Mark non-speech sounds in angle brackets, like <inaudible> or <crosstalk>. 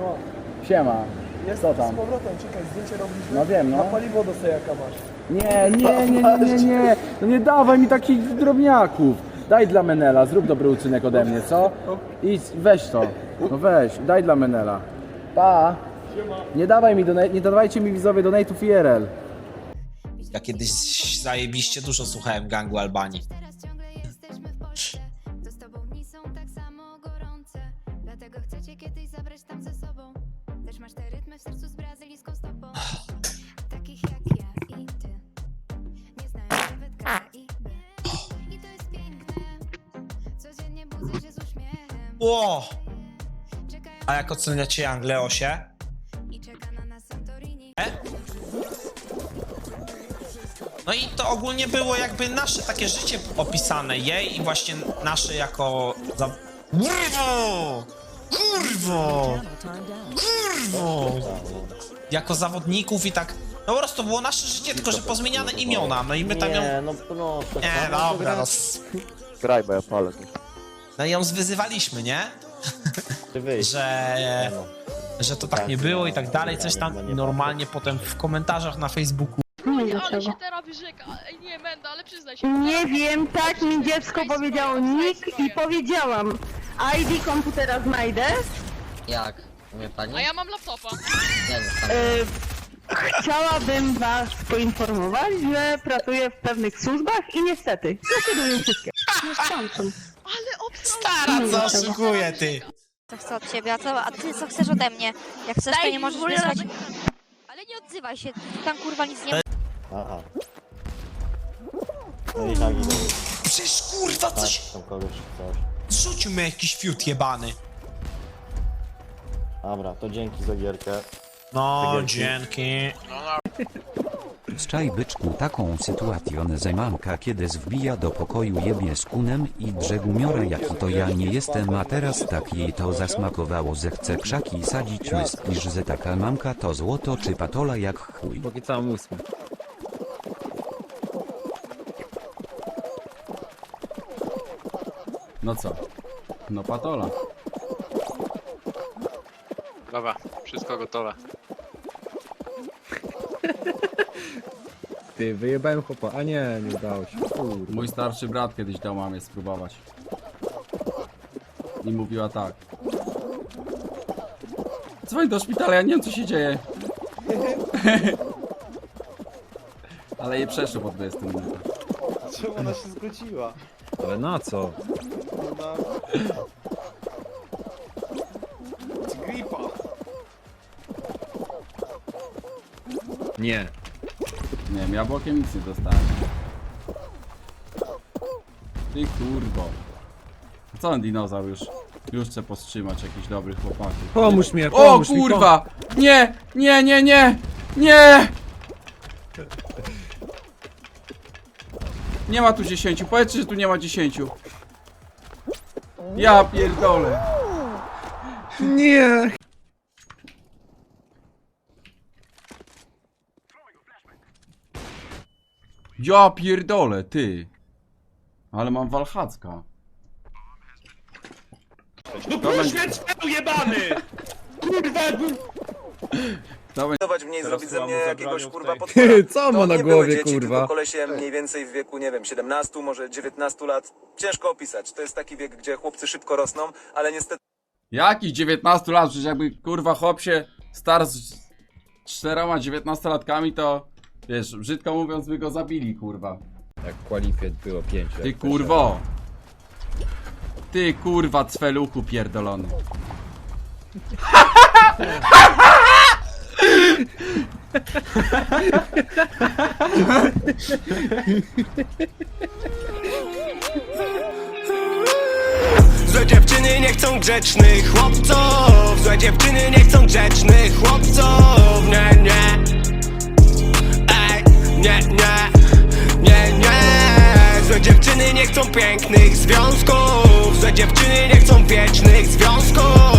No, Siema. jest Co tam? z powrotem, czekaj, zdjęcie robiliśmy. No wiem, no. Na paliwo do sejaka masz. Nie, nie, nie, nie, nie, nie. <laughs> No nie dawaj mi takich drobniaków. Daj dla Menela, zrób dobry uczynek ode mnie, co? Idź, weź to. No weź, daj dla Menela. Pa. Nie dawaj mi, nie dawajcie mi widzowie donate'ów IRL. Ja kiedyś zajebiście dużo słuchałem gangu Albanii. Chcę cię kiedyś zabrać tam ze sobą? Też masz te rytmy w sercu z brazylijską stopą. Takich jak ja i ty. Nie znają nawet i I to jest piękne. Codziennie budzę się z uśmiechem. Ło! Czekają A jak oceniacie Angleosie? i czeka na nas Santorini. No i to ogólnie było jakby nasze takie życie opisane, jej i właśnie nasze jako... Za... Kurwo! Kurwo! Jako zawodników i tak... No po prostu to było nasze życie, tylko że pozmieniane imiona, no i my tam ją... Nie, no proszę. Nie, no, dobra, no... Graj, bo ja palę. No i ją zwyzywaliśmy, nie? Ty wyjść. Że... No. Że to tak nie było i tak dalej, coś tam i normalnie potem w komentarzach na Facebooku Nie Ale się teraz wyrzeka. Ej, nie, Menda, ale przyznaj się. Nie wiem, tak mi dziecko powiedziało nick i powiedziałam. ID komputera znajdę. Jak? Umie pani? A ja mam laptopa. Ja nie znam. Y, chciałabym was poinformować, że pracuję w pewnych służbach i niestety zakieruję wszystkie. Nie. Ale obstrał. Stara, co oszukuje, ty! co chcę od ciebie, a, co, a ty co chcesz ode mnie? Jak chcesz, to Daj nie mi możesz wolę wysłać. Ale nie odzywaj się, tam kurwa nic nie Aha. No i tak idę. Przecież kurwa Tak, coś... tam kogoś coś. Rzucił mi jakiś fiut jebany. Dobra, to dzięki za gierkę. No, Dzięki. dzięki. Zczaj byczku taką sytuację zajmanka kiedy wbija do pokoju jebie z kunem i drzegumiora jaki to ja nie jestem a teraz tak jej to zasmakowało że chce krzaki sadzić myślisz że taka mamka to złoto czy patola jak chuj. Póki co mam ósmy. No co? No patola. Dobra, wszystko gotowe. Ty, wyjebałem chłopa. A nie, nie udało się. Kurwa. Mój starszy brat kiedyś dał mamie spróbować. I mówiła tak. Dzwoń do szpitala, ja nie wiem co się dzieje. <laughs> Ale jej przeszło po 20 minutach. Czemu ona się zgodziła? Ale na co? Gripa. Nie. Nie wiem, ja bokiem nic nie dostałem. Ty kurwo. Co ten dinozaur już? Już chce powstrzymać jakichś dobrych chłopaków. Pomóż mi, O pomóż mi, kurwa! Nie! Nie, nie, nie! Nie! Nie ma tu 10. Powiedzcie, że tu nie ma 10. Ja pierdolę. Nie! Ja pierdolę, ty. Ale mam walchacka. No poświęć jebany! Kurwa! <laughs> Próbować mnie i zrobić ze mnie jakiegoś kurwa <laughs> Ty, co ma To na nie były głowie, dzieci, kurwa? Tylko kolesie mniej więcej w wieku, nie wiem, 17, może 19 lat. Ciężko opisać. To jest taki wiek, gdzie chłopcy szybko rosną, ale niestety Jakich 19 lat? Przecież jakby kurwa chłop się star z czteroma 19 latkami, to wiesz, brzydko mówiąc, by go zabili, kurwa. Jak kwalifiet było 5. Ty kurwo! Ty kurwa cweluchu pierdolony. <laughs> Złe dziewczyny nie chcą grzecznych chłopców. Złe dziewczyny nie chcą grzecznych chłopców. Nie, nie. Ej, nie, nie. Nie, nie. Złe dziewczyny nie chcą pięknych związków. Złe dziewczyny nie chcą wiecznych związków